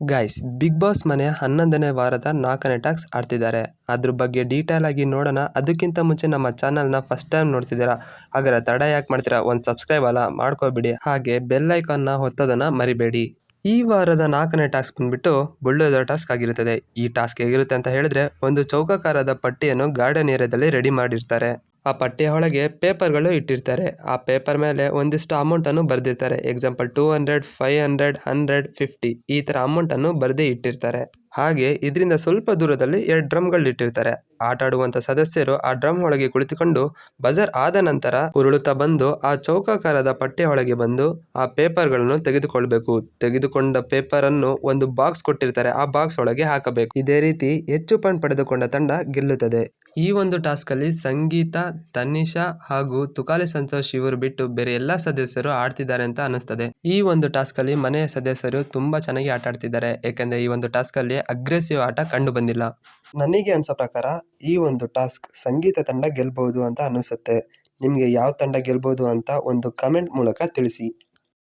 Guys big boss ಮನೆ ಹನ್ನೊಂದನೇ ವಾರದ ನಾಲ್ಕನೇ ಟಾಕ್ಸ್ ಆಡ್ತಿದ್ದಾರೆ. ಅದ್ರ ಬಗ್ಗೆ ಡೀಟೇಲ್ ಆಗಿ ನೋಡೋಣ. ಅದಕ್ಕಿಂತ ಮುಂಚೆ ನಮ್ಮ ಚಾನಲ್ನ ಫಸ್ಟ್ ಟೈಮ್ ನೋಡ್ತಿದ್ದೀರಾ, ಹಾಗಾದ್ರೆ ತಡ ಯಾಕೆ ಮಾಡ್ತೀರಾ? ಒಂದು ಸಬ್ಸ್ಕ್ರೈಬ್ ಅಲ್ಲ, ಮಾಡ್ಕೋಬಿಡಿ. ಹಾಗೆ ಬೆಲ್ ಐಕಾನ್ನ ಒತ್ತೋದನ್ನ ಮರಿಬೇಡಿ. ಈ ವಾರದ ನಾಲ್ಕನೇ ಟಾಸ್ಕ್ ಬಂದ್ಬಿಟ್ಟು ಬುಲ್ಡೋಸರ್ ಟಾಸ್ಕ್ ಆಗಿರುತ್ತದೆ. ಈ ಟಾಸ್ಕ್ ಹೇಗಿರುತ್ತೆ ಅಂತ ಹೇಳಿದ್ರೆ, ಒಂದು ಚೌಕಾಕಾರದ ಪಟ್ಟಿಯನ್ನು ಗಾರ್ಡನ್ ಏರಿಯಾದಲ್ಲಿ ರೆಡಿ ಮಾಡಿರ್ತಾರೆ. ಆ ಪಟ್ಟಿಯ ಒಳಗೆ ಪೇಪರ್ಗಳು ಇಟ್ಟಿರ್ತಾರೆ. ಆ ಪೇಪರ್ ಮೇಲೆ ಒಂದಿಷ್ಟು ಅಮೌಂಟ್ ಅನ್ನು ಬರೆದಿರ್ತಾರೆ. Example two hundred five hundred hundred fifty ಈ ತರ ಅಮೌಂಟ್ ಅನ್ನು ಬರೆದೇ ಇಟ್ಟಿರ್ತಾರೆ. ಹಾಗೆ ಇದರಿಂದ ಸ್ವಲ್ಪ ದೂರದಲ್ಲಿ ಎರಡು ಡ್ರಮ್ಗಳು ಇಟ್ಟಿರ್ತಾರೆ. ಆಟ ಆಡುವಂತ ಸದಸ್ಯರು ಆ ಡ್ರಮ್ ಒಳಗೆ ಕುಳಿತುಕೊಂಡು ಬಜರ್ ಆದ ನಂತರ ಉರುಳುತ್ತಾ ಬಂದು ಆ ಚೌಕಾಕಾರದ ಪಟ್ಟಿಯ ಒಳಗೆ ಬಂದು ಆ ಪೇಪರ್ಗಳನ್ನು ತೆಗೆದುಕೊಳ್ಬೇಕು. ತೆಗೆದುಕೊಂಡ ಪೇಪರ್ ಅನ್ನು ಒಂದು ಬಾಕ್ಸ್ ಕೊಟ್ಟಿರ್ತಾರೆ. ಆ ಬಾಕ್ಸ್ ಒಳಗೆ ಹಾಕಬೇಕು. ಇದೇ ರೀತಿ ಹೆಚ್ಚು ಪಾಯಿಂಟ್ ಪಡೆದುಕೊಂಡ ತಂಡ ಗೆಲ್ಲುತ್ತದೆ. ಈ ಒಂದು ಟಾಸ್ಕ್ ಅಲ್ಲಿ ಸಂಗೀತ, ತನಿಷಾ ಹಾಗೂ ತುಕಾಲಿ ಸಂತೋಷ್ ಇವರು ಬಿಟ್ಟು ಬೇರೆ ಎಲ್ಲಾ ಸದಸ್ಯರು ಆಡ್ತಿದ್ದಾರೆ ಅಂತ ಅನಿಸ್ತದೆ ಈ ಒಂದು ಟಾಸ್ಕ್ ಅಲ್ಲಿ ಮನೆಯ ಸದಸ್ಯರು ತುಂಬಾ ಚೆನ್ನಾಗಿ ಆಟ ಆಡ್ತಿದ್ದಾರೆ. ಯಾಕಂದ್ರೆ ಈ ಒಂದು ಟಾಸ್ಕ್ ಅಲ್ಲಿ ಅಗ್ರೆಸಿವ್ ಆಟ ಕಂಡು ಬಂದಿಲ್ಲ. ನನಗೆ ಅನ್ಸೋ ಪ್ರಕಾರ ಈ ಒಂದು ಟಾಸ್ಕ್ ಸಂಗೀತ ತಂಡ ಗೆಲ್ಬಹುದು ಅಂತ ಅನಿಸುತ್ತೆ ನಿಮಗೆ ಯಾವ ತಂಡ ಗೆಲ್ಬಹುದು ಅಂತ ಒಂದು ಕಮೆಂಟ್ ಮೂಲಕ ತಿಳಿಸಿ.